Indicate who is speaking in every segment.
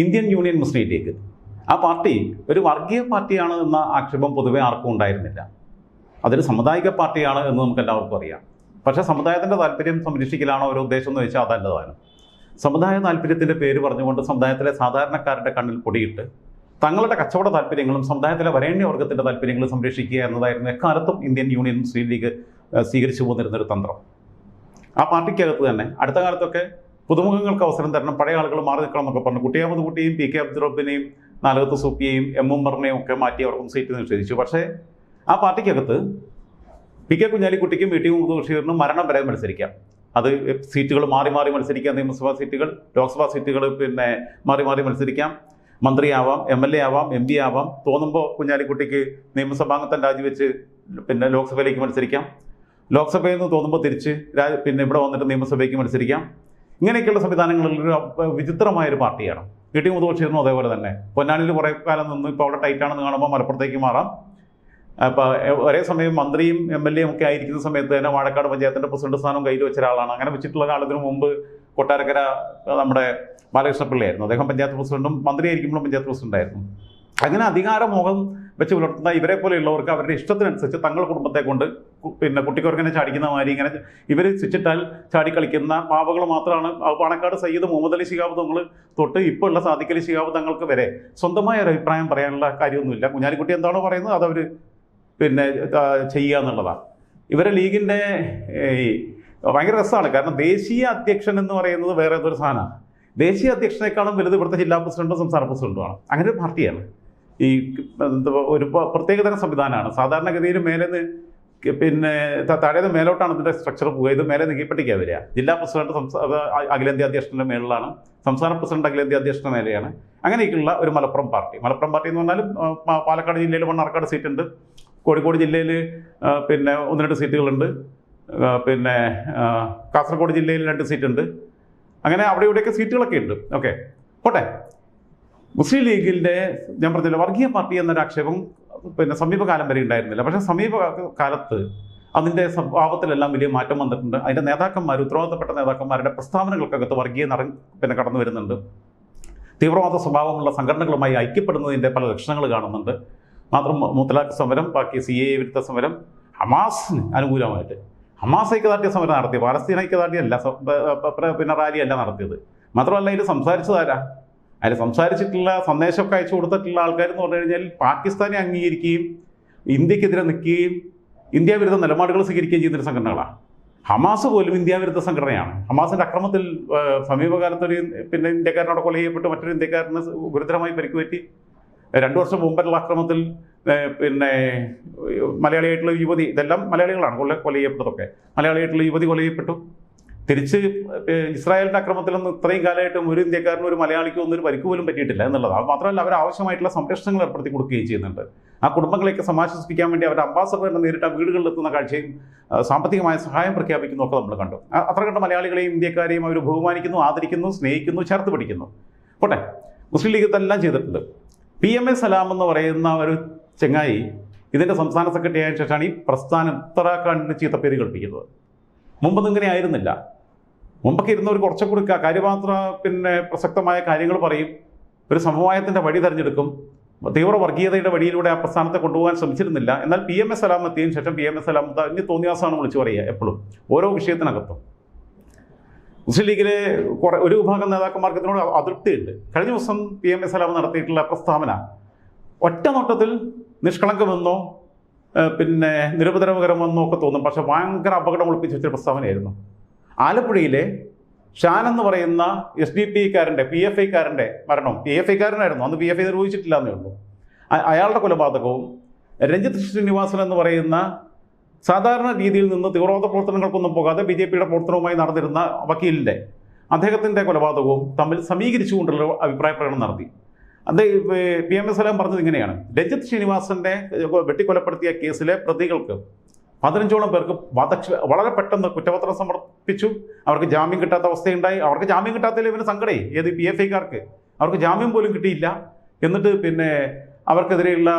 Speaker 1: Indian union Muslim league. ആ party ഒരു വർഗീയ പാർട്ടിയാണ് എന്ന ആക്ഷേപം പൊതുവെ ആർക്കും ഉണ്ടായിരുന്നില്ല. അതൊരു സമുദായിക പാർട്ടിയാണ് എന്ന് നമുക്ക് എല്ലാവർക്കും അറിയാം. പക്ഷെ സമുദായത്തിന്റെ താല്പര്യം സംരക്ഷിക്കലാണോ ഒരു ഉദ്ദേശം എന്ന് വെച്ചാൽ അതല്ലതാണ് സമുദായ താല്പര്യത്തിന്റെ പേര് പറഞ്ഞുകൊണ്ട് സമുദായത്തിലെ സാധാരണക്കാരുടെ കണ്ണിൽ പൊടിയിട്ട് തങ്ങളുടെ കച്ചവട താല്പര്യങ്ങളും സമുദായത്തിലെ വരേണ്യവർഗത്തിന്റെ താല്പര്യങ്ങളും സംരക്ഷിക്കുക എന്നതായിരുന്നു എക്കാലത്തും ഇന്ത്യൻ യൂണിയൻ മുസ്ലിം ലീഗ് സ്വീകരിച്ചു പോന്നിരുന്നൊരു തന്ത്രം. ആ പാർട്ടിക്കകത്ത് തന്നെ അടുത്ത കാലത്തൊക്കെ പുതുമുഖങ്ങൾക്ക് അവസരം തരണം പഴയ ആളുകൾ മാറി നിൽക്കണം എന്നൊക്കെ പറഞ്ഞു. കുട്ടിയാമത് കുട്ടിയും പി കെ അബ്ദുറബിനെയും നാലകത്ത് സൂപ്പിയെയും എം ഉമ്മറിനെയും ഒക്കെ മാറ്റി അവർക്കും സീറ്റ് നിഷേധിച്ചു. പക്ഷേ ആ പാർട്ടിക്കകത്ത് പി കെ കുഞ്ഞാലിക്കുട്ടിക്കും വി ടി മുഹമ്മദ് ബഷീറിനും മരണം വരെ മത്സരിക്കാം. അത് സീറ്റുകൾ മാറി മാറി മത്സരിക്കാം. നിയമസഭാ സീറ്റുകൾ ലോക്സഭാ സീറ്റുകൾ പിന്നെ മാറി മാറി മത്സരിക്കാം. മന്ത്രിയാവാം എം എൽ എ ആവാം എം പി ആവാം. തോന്നുമ്പോൾ കുഞ്ഞാലിക്കുട്ടിക്ക് നിയമസഭാംഗത്വം രാജിവെച്ച് പിന്നെ ലോക്സഭയിലേക്ക് മത്സരിക്കാം. ലോക്സഭയിൽ നിന്ന് തോന്നുമ്പോൾ തിരിച്ച് പിന്നെ ഇവിടെ വന്നിട്ട് നിയമസഭയ്ക്ക് മത്സരിക്കാം. ഇങ്ങനെയൊക്കെയുള്ള സംവിധാനങ്ങളിൽ ഒരു വിചിത്രമായ ഒരു പാർട്ടിയാണ്. വി ടി അതേപോലെ തന്നെ. പൊന്നാനിയിൽ കുറേ കാലം നിന്ന് ഇപ്പോൾ അവിടെ ടൈറ്റാണെന്ന് കാണുമ്പോൾ മലപ്പുറത്തേക്ക് മാറാം. അപ്പോൾ ഒരേ സമയം മന്ത്രിയും എം എൽ എയും ഒക്കെ ആയിരിക്കുന്ന സമയത്ത് തന്നെ വാഴക്കാട് പഞ്ചായത്തിന്റെ പ്രസിഡന്റ് സ്ഥാനം കയ്യിൽ വെച്ച ഒരാളാണ്. അങ്ങനെ വെച്ചിട്ടുള്ള കാലത്തിന് മുമ്പ് കൊട്ടാരക്കര നമ്മുടെ ബാലകൃഷ്ണപിള്ളയായിരുന്നു. അദ്ദേഹം പഞ്ചായത്ത് പ്രസിഡന്റും മന്ത്രിയായിരിക്കുമ്പോഴും പഞ്ചായത്ത് പ്രസിഡന്റായിരുന്നു. അങ്ങനെ അധികാരമോഹം വെച്ച് പുലർത്തുന്ന ഇവരെ പോലെയുള്ളവർക്ക് അവരുടെ ഇഷ്ടത്തിനനുസരിച്ച് തങ്ങളുടെ കുടുംബത്തെ കൊണ്ട് പിന്നെ കുട്ടിക്കൊരങ്ങനെ ചാടിക്കുന്ന മാതിരി ഇങ്ങനെ ഇവർ സ്വിച്ചിട്ടാൽ ചാടിക്കളിക്കുന്ന പാവകൾ മാത്രമാണ് പാണക്കാട് സയ്യിദ് മുഹമ്മദ് അലി ശിഹാബ് തങ്ങൾ തൊട്ട് ഇപ്പോൾ ഉള്ള സാദിഖ് അലി ശിഹാബ് തങ്ങൾക്ക് വരെ സ്വന്തമായ ഒരു അഭിപ്രായം പറയാനുള്ള കാര്യമൊന്നുമില്ല. കുഞ്ഞാലിക്കുട്ടി എന്താണോ പറയുന്നത് അതവർ പിന്നെ ചെയ്യുക എന്നുള്ളതാണ്. ഇവരെ ലീഗിന്റെ ഈ ഭയങ്കര രസമാണ്. കാരണം ദേശീയ അധ്യക്ഷൻ എന്ന് പറയുന്നത് വേറെ ഏതൊരു സാധനമാണ്. ദേശീയ അധ്യക്ഷനേക്കാളും വലുത് ഇവിടുത്തെ ജില്ലാ പ്രസിഡന്റും സംസ്ഥാന പ്രസിഡന്റുമാണ് അങ്ങനെ ഒരു പാർട്ടിയാണ്. ഈ ഒരു പ്രത്യേകതരം സംവിധാനമാണ്. സാധാരണഗതിയിൽ മേലെ പിന്നെ താഴേത് മേലോട്ടാണ് ഇതിന്റെ സ്ട്രക്ചർ പോകുക ഇത് മേലെ നീക്കപ്പെട്ടിക്കാണ് വരിക. ജില്ലാ പ്രസിഡന്റ് അഖിലേന്ത്യാ അധ്യക്ഷന്റെ മേളിലാണ്. സംസ്ഥാന പ്രസിഡന്റ് അഖിലേന്ത്യാ അധ്യക്ഷന്റെ മേലെയാണ്. അങ്ങനെയൊക്കെയുള്ള ഒരു മലപ്പുറം പാർട്ടി. മലപ്പുറം പാർട്ടി എന്ന് പറഞ്ഞാൽ പാലക്കാട് ജില്ലയിൽ മണ്ണാർക്കാട് സീറ്റുണ്ട്. കോഴിക്കോട് ജില്ലയിൽ പിന്നെ ഒന്ന് രണ്ട് സീറ്റുകളുണ്ട്. പിന്നെ കാസർഗോഡ് ജില്ലയിൽ രണ്ട് സീറ്റുണ്ട്. അങ്ങനെ അവിടെ ഇവിടെയൊക്കെ സീറ്റുകളൊക്കെ ഉണ്ട്. ഓക്കെ. പോട്ടെ. മുസ്ലിം ലീഗിന്റെ ഞാൻ പറഞ്ഞില്ല വർഗീയ പാർട്ടി എന്നൊരു ആക്ഷേപം പിന്നെ സമീപകാലം വരെ ഉണ്ടായിരുന്നില്ല. പക്ഷെ സമീപ കാലത്ത് അതിന്റെ സ്വഭാവത്തിലെല്ലാം വലിയ മാറ്റം വന്നിട്ടുണ്ട്. അതിന്റെ നേതാക്കന്മാർ ഉത്തരവാദിത്തപ്പെട്ട നേതാക്കന്മാരുടെ പ്രസ്താവനകൾക്കകത്ത് വർഗീയ നിറ പിന്നെ കടന്നു വരുന്നുണ്ട്. തീവ്രവാദ സ്വഭാവമുള്ള സംഘടനകളുമായി ഐക്യപ്പെടുന്നതിന്റെ പല ലക്ഷണങ്ങൾ കാണുന്നുണ്ട്. മാത്രം മുത്തലാഖ് സമരം ബാക്കി സി എ വിരുദ്ധ സമരം ഹമാസിന് അനുകൂലമായിട്ട്. ഹമാസ് ഐക്യദാർഢ്യ സമരം നടത്തി. പാലസ്തീൻ ഐക്യദാർഢ്യമല്ല പിന്നെ റാലിയല്ല നടത്തിയത്. മാത്രമല്ല ഇതിൽ സംസാരിച്ചതാരാ? അതിൽ സംസാരിച്ചിട്ടുള്ള സന്ദേശമൊക്കെ അയച്ചു കൊടുത്തിട്ടുള്ള ആൾക്കാർ എന്ന് പറഞ്ഞു കഴിഞ്ഞാൽ പാകിസ്ഥാനെ അംഗീകരിക്കുകയും ഇന്ത്യക്കെതിരെ നിൽക്കുകയും ഇന്ത്യ വിരുദ്ധ നിലപാടുകൾ സ്വീകരിക്കുകയും ചെയ്യുന്നൊരു സംഘടനകളാണ്. ഹമാസ് പോലും ഇന്ത്യ വിരുദ്ധ സംഘടനയാണ്. ഹമാസിന്റെ അക്രമത്തിൽ സമീപകാലത്തൊരു പിന്നെ ഇന്ത്യക്കാരനോട് കൊല ചെയ്യപ്പെട്ട് മറ്റൊരു ഇന്ത്യക്കാരന് ഗുരുതരമായി പരിക്കുപറ്റി. രണ്ടു വർഷം മുമ്പുള്ള അക്രമത്തിൽ പിന്നെ മലയാളിയായിട്ടുള്ള യുവതി ഇതെല്ലാം മലയാളികളാണ് കൊല കൊല ചെയ്യപ്പെട്ടതൊക്കെ. മലയാളിയായിട്ടുള്ള യുവതി കൊല ചെയ്യപ്പെട്ടു. തിരിച്ച് ഇസ്രായേലിന്റെ അക്രമത്തിലൊന്നും ഇത്രയും കാലമായിട്ടും ഒരു ഇന്ത്യക്കാരനും ഒരു മലയാളിക്കും ഒന്നും ഒരു പരിക്ക് പോലും പറ്റിയിട്ടില്ല എന്നുള്ളത്. അത് മാത്രമല്ല അവർ ആവശ്യമായിട്ടുള്ള സംരക്ഷണങ്ങൾ ഏർപ്പെടുത്തി കൊടുക്കുകയും ചെയ്യുന്നുണ്ട്. ആ കുടുംബങ്ങളെയൊക്കെ സമാശ്വസിപ്പിക്കാൻ വേണ്ടി അവരുടെ അംബാസഡറിനെ നേരിട്ട് ആ വീടുകളിലെത്തുന്ന കാഴ്ചയും സാമ്പത്തികമായ സഹായം പ്രഖ്യാപിക്കുന്നതൊക്കെ നമ്മൾ കണ്ടു. അത്ര കണ്ട മലയാളികളെയും ഇന്ത്യക്കാരെയും അവർ ബഹുമാനിക്കുന്നു ആദരിക്കുന്നു സ്നേഹിക്കുന്നു ചേർത്ത് പിടിക്കുന്നു. പോട്ടെ. മുസ്ലിം ലീഗ് ഇതെല്ലാം ചെയ്തിട്ടുണ്ട്. പി എം എ സലാം എന്ന് പറയുന്ന ഒരു ചെങ്ങായി ഇതിന്റെ സംസ്ഥാന സെക്രട്ടറി ആയ ശേഷമാണ് ഈ പ്രസ്ഥാനം ഉത്തരാഖണ്ഡിന് ചീത്തപ്പേര് കൽപ്പിക്കുന്നത് മുമ്പൊന്നും ഇങ്ങനെ ആയിരുന്നില്ല. മുമ്പൊക്കെ ഇരുന്നവർ കുറച്ചുകൂടി കാര്യപാത്ര പിന്നെ പ്രസക്തമായ കാര്യങ്ങൾ പറയും. ഒരു സമവായത്തിന്റെ വഴി തിരഞ്ഞെടുക്കും. തീവ്ര വർഗീയതയുടെ വഴിയിലൂടെ ആ പ്രസ്ഥാനത്തെ കൊണ്ടുപോകാൻ ശ്രമിച്ചിരുന്നില്ല. എന്നാൽ പി എം എസ് സലാം എത്തിയതിനു ശേഷം പി എം എസ് സലാം തന്നെ തോന്നിയാസമാണ് വിളിച്ചു പറയുക എപ്പോഴും. ഓരോ വിഷയത്തിനകത്തും. മുസ്ലിം ലീഗിലെ കുറെ ഒരു വിഭാഗം നേതാക്കന്മാർക്ക് ഇതിനോട് അതൃപ്തിയുണ്ട്. കഴിഞ്ഞ ദിവസം പി എം എസ് സലാം നടത്തിയിട്ടുള്ള പ്രസ്താവന ഒറ്റ നോട്ടത്തിൽ നിഷ്കളങ്കമെന്നോ പിന്നെ നിരുപദ്രവകരമെന്നോ ഒക്കെ തോന്നും. പക്ഷെ ഭയങ്കര അപകടം ഒളിപ്പിച്ച വെച്ചൊരു പ്രസ്താവനയായിരുന്നു. ആലപ്പുഴയിലെ ഷാൻ എന്ന് പറയുന്ന എസ് ഡി പി കാരന്റെ പി എഫ് ഐക്കാരന്റെ മരണം പി എഫ് ഐക്കാരനായിരുന്നു. അന്ന് പി എഫ് ഐ നിർവഹിച്ചിട്ടില്ല എന്നേ ഉള്ളൂ അയാളുടെ കൊലപാതകവും രഞ്ജിത്ത് ശ്രീനിവാസൻ എന്ന് പറയുന്ന സാധാരണ രീതിയിൽ നിന്ന് തീവ്രവാദ പ്രവർത്തനങ്ങൾക്കൊന്നും പോകാതെ ബി ജെ പിയുടെ പ്രവർത്തനവുമായി നടന്നിരുന്ന വക്കീലിന്റെ അദ്ദേഹത്തിന്റെ കൊലപാതകവും തമ്മിൽ സമീകരിച്ചുകൊണ്ടുള്ള അഭിപ്രായ പ്രകടനം നടത്തി. അത് പി എം എസ് എല്ലാം പറഞ്ഞത് ഇങ്ങനെയാണ്. രഞ്ജിത്ത് ശ്രീനിവാസന്റെ വെട്ടിക്കൊലപ്പെടുത്തിയ കേസിലെ പ്രതികൾക്ക് പതിനഞ്ചോളം പേർക്ക് വധക്ഷ വളരെ പെട്ടെന്ന് കുറ്റപത്രം സമർപ്പിച്ചു. അവർക്ക് ജാമ്യം കിട്ടാത്ത അവസ്ഥയുണ്ടായി. അവർക്ക് ജാമ്യം കിട്ടാത്തതിൽ ഇവന് സങ്കടേ. ഏത് പി എഫ് ഐക്കാർക്ക്? അവർക്ക് ജാമ്യം പോലും കിട്ടിയില്ല. എന്നിട്ട് പിന്നെ അവർക്കെതിരെയുള്ള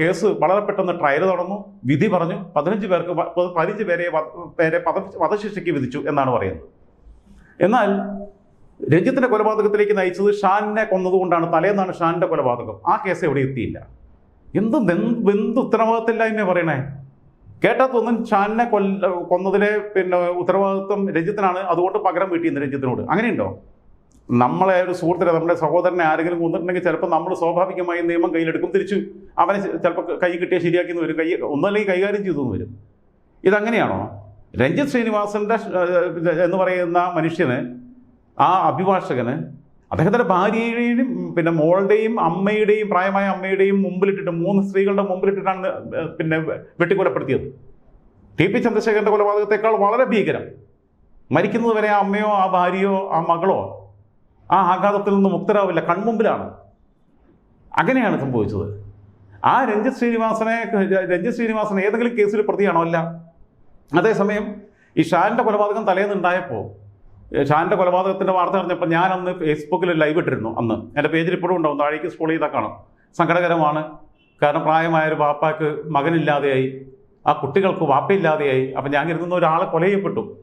Speaker 1: കേസ് വളരെ പെട്ടെന്ന് ട്രയൽ നടന്നു വിധി പറഞ്ഞു. പതിനഞ്ച് പേർക്ക് പതിനഞ്ച് പേരെ പേരെ പദ വധശിക്ഷയ്ക്ക് വിധിച്ചു എന്നാണ് പറയുന്നത്. എന്നാൽ രഞ്ജിത്തിന്റെ കൊലപാതകത്തിലേക്ക് നയിച്ചത് ഷാനിനെ കൊന്നതുകൊണ്ടാണ്. തലേന്നാണ് ഷാനിന്റെ കൊലപാതകം. ആ കേസ് എവിടെ എത്തിയില്ല. എന്ത് എന്ത് ഉത്തരവാദിത്തമില്ലായ്മ പറയണേ. കേട്ടാത്തൊന്നും ഷാനിനെ കൊല്ല കൊന്നതിലെ പിന്നെ ഉത്തരവാദിത്വം രഞ്ജിത്തിനാണ്. അതുകൊണ്ട് പകരം വീട്ടിയെന്ന് രഞ്ജിത്തിനോട്. അങ്ങനെയുണ്ടോ? നമ്മളെ ഒരു സുഹൃത്തിനെ നമ്മുടെ സഹോദരനെ ആരെങ്കിലും കൊന്നിട്ടുണ്ടെങ്കിൽ ചിലപ്പോൾ നമ്മൾ സ്വാഭാവികമായി നിയമം കയ്യിലെടുക്കും. തിരിച്ചു അവനെ ചിലപ്പോൾ കൈ കിട്ടിയാൽ ശരിയാക്കി വരും. കൈ ഒന്നല്ലെങ്കിൽ കൈകാര്യം ചെയ്തു വരും. ഇതങ്ങനെയാണോ? രഞ്ജിത് ശ്രീനിവാസന്റെ എന്ന് പറയുന്ന മനുഷ്യന് ആ അഭിഭാഷകന് അദ്ദേഹത്തിന്റെ ഭാര്യയുടെയും പിന്നെ മോളുടെയും അമ്മയുടെയും പ്രായമായ അമ്മയുടെയും മുമ്പിലിട്ടിട്ട് മൂന്ന് സ്ത്രീകളുടെ മുമ്പിലിട്ടിട്ടാണ് പിന്നെ വെട്ടിക്കൊലപ്പെടുത്തിയത്. ടി പി ചന്ദ്രശേഖരന്റെ കൊലപാതകത്തെക്കാൾ വളരെ ഭീകരം മരിക്കുന്നത് വരെ ആ അമ്മയോ ആ ഭാര്യയോ ആ മകളോ ആ ആഘാതത്തിൽ നിന്ന് മുക്തരാവില്ല കൺമുമ്പിലാണ്. അങ്ങനെയാണ് സംഭവിച്ചത്. ആ രഞ്ജിത് ശ്രീനിവാസനെ രഞ്ജിത് ശ്രീനിവാസൻ ഏതെങ്കിലും കേസിൽ പ്രതിയാണോ? അല്ല. അതേസമയം ഈ ഷാന്റെ കൊലപാതകം തലേന്നുണ്ടായപ്പോൾ ഷാന്റെ കൊലപാതകത്തിന്റെ വാർത്ത അറിഞ്ഞപ്പോൾ ഞാൻ അന്ന് ഫേസ്ബുക്കിൽ ലൈവ് ഇട്ടിരുന്നു അന്ന്. എന്റെ പേജിൽ ഇപ്പോഴും ഉണ്ടാവും. താഴേക്ക് സ്ക്രോൾ ചെയ്താൽ കാണാം. സങ്കടകരമാണ്. കാരണം പ്രായമായ ഒരു വാപ്പാക്ക് മകനില്ലാതെയായി. ആ കുട്ടികൾക്ക് വാപ്പയില്ലാതെയായി. അപ്പം ഞാൻ കരുതുന്ന ഒരാളെ കൊല ചെയ്യപ്പെട്ടു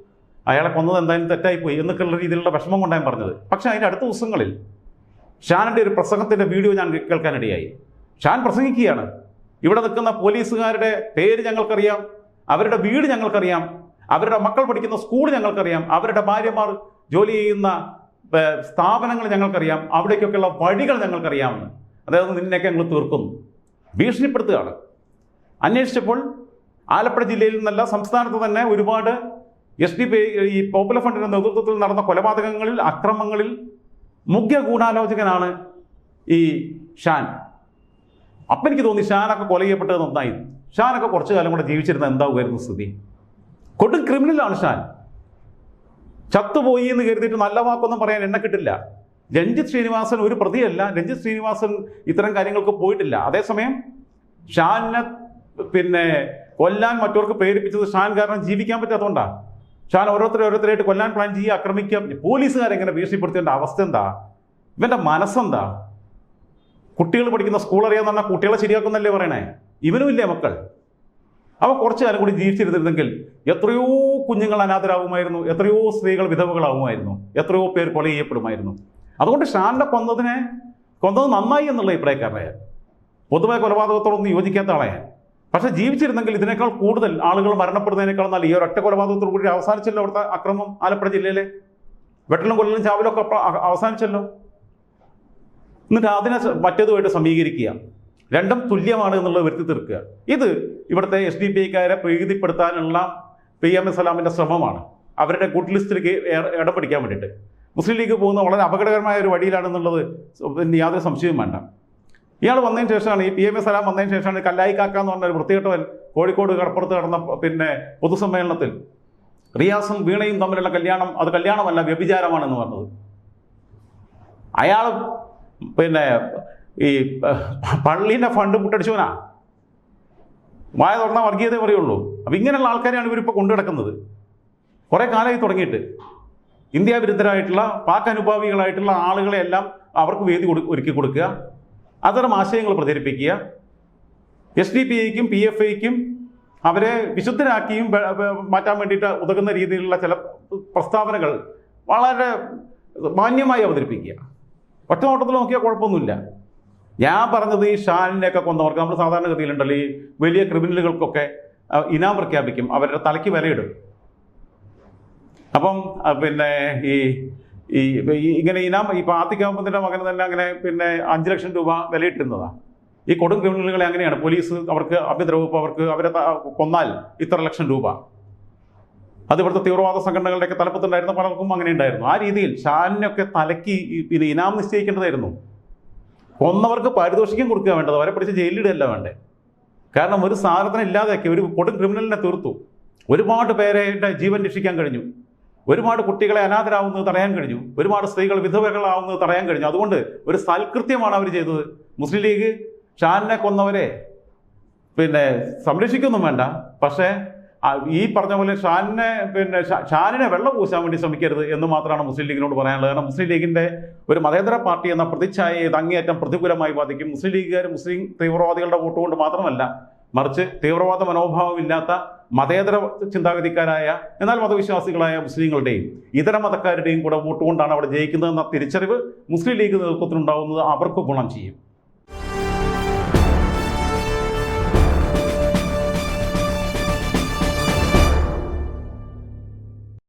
Speaker 1: അയാളെ കൊന്നത് എന്തായാലും തെറ്റായിപ്പോയി എന്നൊക്കെയുള്ള രീതിയിലുള്ള വിഷമം കൊണ്ടാണ് പറഞ്ഞത്. പക്ഷേ അതിന്റെ അടുത്ത ദിവസങ്ങളിൽ ഷാനിന്റെ ഒരു പ്രസംഗത്തിന്റെ വീഡിയോ ഞാൻ കേൾക്കാനിടയായി. ഷാൻ പ്രസംഗിക്കുകയാണ്. ഇവിടെ നിൽക്കുന്ന പോലീസുകാരുടെ പേര് ഞങ്ങൾക്കറിയാം. അവരുടെ വീട് ഞങ്ങൾക്കറിയാം. അവരുടെ മക്കൾ പഠിക്കുന്ന സ്കൂൾ ഞങ്ങൾക്കറിയാം. അവരുടെ ഭാര്യമാർ ജോലി ചെയ്യുന്ന സ്ഥാപനങ്ങൾ ഞങ്ങൾക്കറിയാം. അവിടേക്കൊക്കെയുള്ള വഴികൾ ഞങ്ങൾക്കറിയാമെന്ന് അതായത് നിന്നെയൊക്കെ ഞങ്ങൾ തീർക്കുന്നു. ഭീഷണിപ്പെടുത്തുകയാണ്. അന്വേഷിച്ചപ്പോൾ ആലപ്പുഴ ജില്ലയിൽ നിന്നല്ല സംസ്ഥാനത്ത് തന്നെ ഒരുപാട് എസ് ഡി പി ഈ പോപ്പുലർ ഫണ്ടിന്റെ നേതൃത്വത്തിൽ നടന്ന കൊലപാതകങ്ങളിൽ അക്രമങ്ങളിൽ മുഖ്യ ഗൂഢാലോചകനാണ് ഈ ഷാൻ. അപ്പം എനിക്ക് തോന്നി ഷാനൊക്കെ കൊല ചെയ്യപ്പെട്ടത് നന്നായി. ഷാനൊക്കെ കുറച്ചു കാലം കൂടെ ജീവിച്ചിരുന്ന എന്താകുമായിരുന്നു സ്ഥിതി? കൊടും ക്രിമിനലാണ് ഷാൻ. ചത്തുപോയി എന്ന് കരുതിയിട്ട് നല്ല വാക്കൊന്നും പറയാൻ എണ്ണ കിട്ടില്ല. രഞ്ജിത്ത് ശ്രീനിവാസൻ ഒരു പ്രതിയല്ല. രഞ്ജിത്ത് ശ്രീനിവാസൻ ഇത്തരം കാര്യങ്ങൾക്ക് പോയിട്ടില്ല. അതേസമയം ഷാനിനെ പിന്നെ കൊല്ലാൻ മറ്റവർക്ക് പ്രേരിപ്പിച്ചത് ഷാൻ കാരണം ജീവിക്കാൻ പറ്റാത്തതുകൊണ്ടാണ് ഷാൻ ഓരോരുത്തരെ ഓരോരുത്തരായിട്ട് കൊല്ലാൻ പ്ലാൻ ചെയ്യുക ആക്രമിക്കാം. പോലീസുകാരെങ്ങനെ ഭീഷണിപ്പെടുത്തേണ്ട അവസ്ഥ എന്താ? ഇവന്റെ മനസ്സെന്താ? കുട്ടികൾ പഠിക്കുന്ന സ്കൂൾ അറിയാന്ന് പറഞ്ഞാൽ കുട്ടികളെ ശരിയാക്കുന്നല്ലേ പറയണേ? ഇവനും ഇല്ലേ മക്കൾ? അവ കുറച്ചു കാലം കൂടി ജീവിച്ചിരുന്നിരുന്നെങ്കിൽ എത്രയോ കുഞ്ഞുങ്ങൾ അനാഥരാകുമായിരുന്നു എത്രയോ സ്ത്രീകൾ വിധവകളാകുമായിരുന്നു എത്രയോ പേർ കൊല ചെയ്യപ്പെടുമായിരുന്നു. അതുകൊണ്ട് ഷാനിനെ കൊന്നതിനെ കൊന്നത് നന്നായി എന്നുള്ള അഭിപ്രായക്കാരനായ പൊതുവായ കൊലപാതകത്തോടൊന്നും യോജിക്കാത്ത ആളെ പക്ഷെ ജീവിച്ചിരുന്നെങ്കിൽ ഇതിനേക്കാൾ കൂടുതൽ ആളുകൾ മരണപ്പെടുന്നതിനേക്കാൾ നല്ല ഈ ഒരൊറ്റ കൊലപാതകത്തോടു കൂടി അവസാനിച്ചല്ലോ അവിടുത്തെ അക്രമം ആലപ്പുഴ ജില്ലയിലെ. വെട്ടലും കൊല്ലലും ചാവലൊക്കെ ഒക്കെ അവസാനിച്ചല്ലോ. എന്നിട്ട് അതിനെ മറ്റേതുമായിട്ട് സമീകരിക്കുക. രണ്ടും തുല്യമാണ് എന്നുള്ളത് വരുത്തി തീർക്കുക. ഇത് ഇവിടുത്തെ എസ് ഡി പി ഐക്കാരെ പ്രീതിപ്പെടുത്താനുള്ള പി എം എസ് സലാമിന്റെ ശ്രമമാണ്. അവരുടെ ഗുഡ് ലിസ്റ്റിലേക്ക് ഇടം വേണ്ടിയിട്ട്. മുസ്ലിം ലീഗ് പോകുന്ന വളരെ അപകടകരമായ ഒരു വഴിയിലാണെന്നുള്ളത് പിന്നെ യാതൊരു സംശയവും വേണ്ട. ഇയാൾ വന്നതിന് ശേഷമാണ് ഈ പി എം എസ് സലാം വന്നതിന് ശേഷമാണ് കല്ലായി കാക്ക എന്ന് പറഞ്ഞ ഒരു വൃത്തികെട്ടവൻ കോഴിക്കോട് കടപ്പുറത്ത് നടന്ന പിന്നെ പൊതുസമ്മേളനത്തിൽ റിയാസും വീണയും തമ്മിലുള്ള കല്യാണം അത് കല്യാണമല്ല വ്യഭിചാരമാണെന്ന് പറഞ്ഞത്. അയാൾ പിന്നെ ഈ പള്ളീന്റെ ഫണ്ട് മുട്ടടിച്ചവനാ. വായ തുറന്നാൽ വർഗീയതയെ പറയുള്ളൂ. അപ്പം ഇങ്ങനെയുള്ള ആൾക്കാരെയാണ് ഇവരിപ്പോൾ കൊണ്ടു കിടക്കുന്നത് കുറേ കാലമായി തുടങ്ങിയിട്ട് ഇന്ത്യ വിരുദ്ധരായിട്ടുള്ള പാക് അനുഭാവികളായിട്ടുള്ള ആളുകളെ എല്ലാം അവർക്ക് വേദി കൊടു ഒരുക്കി കൊടുക്കുക. അത്തരം ആശയങ്ങൾ പ്രചരിപ്പിക്കുക. എസ് ഡി പി ഐക്കും പി എഫ് ഐക്കും അവരെ വിശുദ്ധരാക്കിയും മാറ്റാൻ വേണ്ടിയിട്ട് ഉതകുന്ന രീതിയിലുള്ള ചില പ്രസ്താവനകൾ വളരെ മാന്യമായി അവതരിപ്പിക്കുക. ഒറ്റനോട്ടത്തിൽ നോക്കിയാൽ കുഴപ്പമൊന്നുമില്ല. ഞാൻ പറഞ്ഞത് ഈ ഷാനിനെയൊക്കെ കൊന്നവർക്ക് നമ്മൾ സാധാരണഗതിയിലുണ്ടല്ലോ ഈ വലിയ ക്രിമിനലുകൾക്കൊക്കെ ഇനാം പ്രഖ്യാപിക്കും അവരുടെ തലയ്ക്ക് വിലയിടും അപ്പം പിന്നെ ഈ ഈ ഇങ്ങനെ ഇനാം ഈ പാത്തിക്കാമ്പത്തിന്റെ മകന് തന്നെ അങ്ങനെ പിന്നെ അഞ്ച് ലക്ഷം രൂപ വിലയിട്ടിരുന്നതാണ് ഈ കൊടും ക്രിമിനലുകളെ അങ്ങനെയാണ്. പോലീസ് അവർക്ക് ആഭ്യന്തര വകുപ്പ് അവർക്ക് അവരെ കൊന്നാൽ ഇത്ര ലക്ഷം രൂപ. അത് ഇവിടുത്തെ തീവ്രവാദ സംഘടനകളുടെയൊക്കെ തലപ്പത്തുണ്ടായിരുന്ന പലർക്കും അങ്ങനെ ഉണ്ടായിരുന്നു. ആ രീതിയിൽ ഷാനിനൊക്കെ തലയ്ക്ക് ഈ- പിന്നെ ഇനാം നിശ്ചയിക്കേണ്ടതായിരുന്നു. കൊന്നവർക്ക് പാരിതോഷികം കൊടുക്കുക വേണ്ടത്. അവരെ പിടിച്ച് ജയിലിടുകയല്ല വേണ്ടേ. കാരണം ഒരു സാധനത്തിന് ഇല്ലാതെയൊക്കെ ഒരു കൊടും ക്രിമിനലിനെ തീർത്തു. ഒരുപാട് പേരെ ജീവൻ രക്ഷിക്കാൻ കഴിഞ്ഞു. ഒരുപാട് കുട്ടികളെ അനാഥരാവുന്നത് തടയാൻ കഴിഞ്ഞു. ഒരുപാട് സ്ത്രീകൾ വിധവകളാവുന്നത് തടയാൻ കഴിഞ്ഞു. അതുകൊണ്ട് ഒരു സൽകൃത്യമാണ് അവർ ചെയ്തത്. മുസ്ലിം ലീഗ് ഷാനിനെ കൊന്നവരെ പിന്നെ സംരക്ഷിക്കൊന്നും വേണ്ട. പക്ഷേ ഈ പറഞ്ഞ പോലെ ഷാനിനെ പിന്നെ ഷാനിനെ വെള്ളം പൂശാൻ വേണ്ടി ശ്രമിക്കരുത് എന്ന് മാത്രമാണ് മുസ്ലിം ലീഗിനോട് പറയാനുള്ളത്. കാരണം മുസ്ലിം ലീഗിന്റെ ഒരു മതേതര പാർട്ടി എന്ന പ്രതിച്ഛായയെ ഇത് അങ്ങേയറ്റം പ്രതികൂലമായി ബാധിക്കും. മുസ്ലിം ലീഗുകാർ മുസ്ലിം തീവ്രവാദികളുടെ വോട്ട് കൊണ്ട് മാത്രമല്ല മറിച്ച് തീവ്രവാദ മനോഭാവം ഇല്ലാത്ത മതേതര ചിന്താഗതിക്കാരായ എന്നാൽ മതവിശ്വാസികളായ മുസ്ലിങ്ങളുടെയും ഇതര മതക്കാരുടെയും കൂടെ വോട്ട് കൊണ്ടാണ് അവിടെ ജയിക്കുന്നതെന്ന തിരിച്ചറിവ് മുസ്ലിം ലീഗ് നേതൃത്വത്തിനുണ്ടാവുന്നത് അവർക്ക് ഗുണം ചെയ്യും.